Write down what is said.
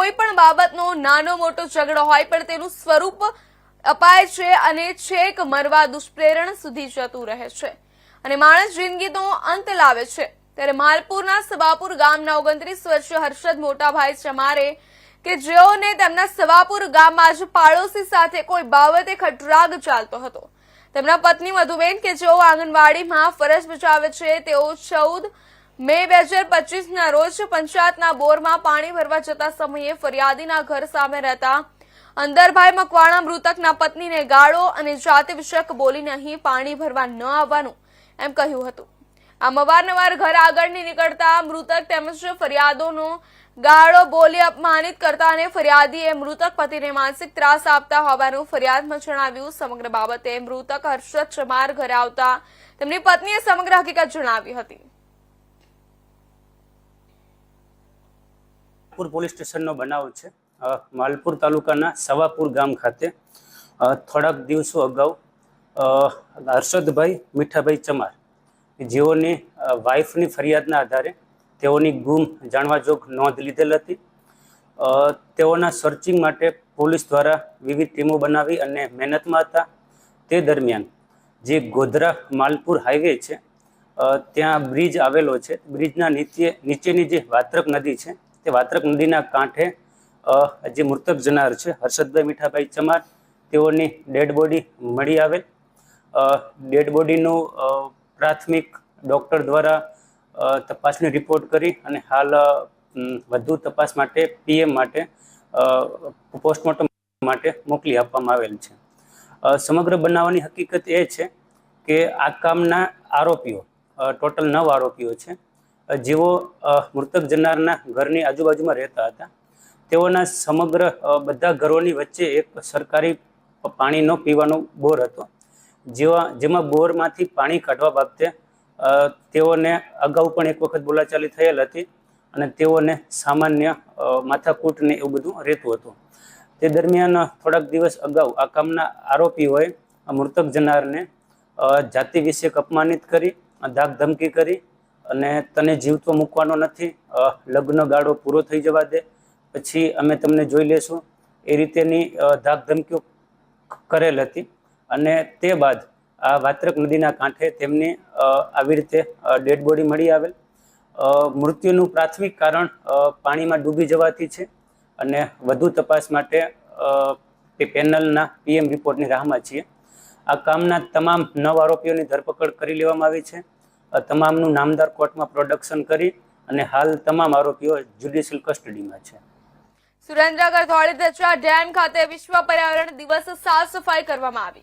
કોઈ પણ બાબતનો નાનો મોટો ઝઘડો હોય પણ તેનું સ્વરૂપ અપાય છે અને છેક મરવા દુષ્પ્રેરણ સુધી જતું રહે છે. અને માણસ જિંદગીનો અંત લાવે છે. ત્યારે માલપુરના સબાપુર ગામના ઓગણત્રીસ વર્ષીય હર્ષદ મોટાભાઈ ચમારે કે જેઓને તેમના સવાપુર ગામમાં જ પાડોશી સાથે કોઈ બાબતે ખટરાગ ચાલતો હતો. તેમના પત્ની મધુબેન કે જેઓ આંગણવાડીમાં ફરજ બજાવે છે તેઓ ચૌદ મે બે હજાર પચીસના રોજ પંચાયતના બોરમાં પાણી ભરવા જતા સમયે ફરિયાદીના ઘર સામે રહેતા અંદરભાઈ મકવાણા મૃતકના પત્નીને ગાળો અને જાતિ વિષયક બોલીને અહીં પાણી ભરવા ન આવવાનું એમ કહ્યું હતું. આમ અવારનવાર ઘર આગળની નીકળતા મૃતક તેમજ ફરિયાદોનો ગાળો બોલી અપમાનિત કરતા અને ફરિયાદીએ મૃતક પતિને માનસિક ત્રાસ આપતા હોવાનું ફરિયાદમાં જણાવ્યું. સમગ્ર બાબતે મૃતક હર્ષદ ચમાર ઘરે આવતા તેમની પત્નીએ સમગ્ર હકીકત જણાવી હતી. માલપુર પોલીસ સ્ટેશનનો બનાવ છે. માલપુર તાલુકાના સવાપુર ગામ ખાતે થોડાક દિવસો અગાઉ હર્ષદભાઈ મીઠાભાઈ ચમાર, જેઓની વાઇફની ફરિયાદના આધારે તેઓની ગુમ જાણવા જોગ નોંધ લીધેલ હતી. તેઓના સર્ચિંગ માટે પોલીસ દ્વારા વિવિધ ટીમો બનાવી અને મહેનતમાં હતા. તે દરમિયાન જે ગોધરા માલપુર હાઈવે છે ત્યાં બ્રિજ આવેલો છે. બ્રિજના નીચે, નીચેની જે વાત્રક નદી છે તે વાત્રક નદીના કાંઠે જે મૃતક જનાર છે, હર્ષદભાઈ મીઠાભાઈ ચમાર, તેઓની ડેડ બોડી મળી આવેલ. ડેડ બોડીનું પ્રાથમિક ડૉક્ટર દ્વારા તપાસની રિપોર્ટ કરી અને હાલ વધુ તપાસ માટે, પીએમ માટે પોસ્ટમોર્ટમ માટે મોકલી આપવામાં આવેલ છે. સમગ્ર બનાવવાની હકીકત એ છે કે આ કામના આરોપીઓ ટોટલ નવ આરોપીઓ છે. જેઓ મૃતક જનારના ઘરની આજુબાજુમાં રહેતા હતા, તેઓના સમગ્ર બધા ઘરોની વચ્ચે એક સરકારી પાણીનો પીવાનો બોર હતો. જેવા, જેમાં બોરમાંથી પાણી કાઢવા બાબતે તેઓને અગાઉ પણ એક વખત બોલાચાલી થયેલ હતી અને તેઓને સામાન્ય માથાકૂટ ને એવું બધું રહેતું હતું. તે દરમિયાન થોડાક દિવસ અગાઉ આ કામના આરોપીઓએ મૃતક જનારને જાતિ વિશે અપમાનિત કરી ધાક ધમકી કરી અને તને જીવતો મૂકવાનો નથી લગ્ન ગાળો પૂરો થઈ જવા દે, પછી અમે તમને જોઈ લેશું. એ રીતેની ધાકધમકીઓ કરેલ હતી. અને તે બાદ આ વાત્રક નદીના કાંઠે તેમની આવી રીતે ડેડ બોડી મળી આવેલ. મૃત્યુનું પ્રાથમિક કારણ પાણીમાં ડૂબી જવાથી છે. અને વધુ તપાસ માટે તે પેનલના પીએમ રિપોર્ટની રાહમાં છીએ. આ કામના તમામ નવ આરોપીઓની ધરપકડ કરી લેવામાં આવી છે. તમામનું નામદાર કોર્ટમાં પ્રોડક્શન કરી અને હાલ તમામ આરોપીઓ જ્યુડિશિયલ કસ્ટડીમાં છે. સુરેન્દ્રનગર ધોળીધજા ડેમ ખાતે વિશ્વ પર્યાવરણ દિવસ સાફ સફાઈ કરવામાં આવી.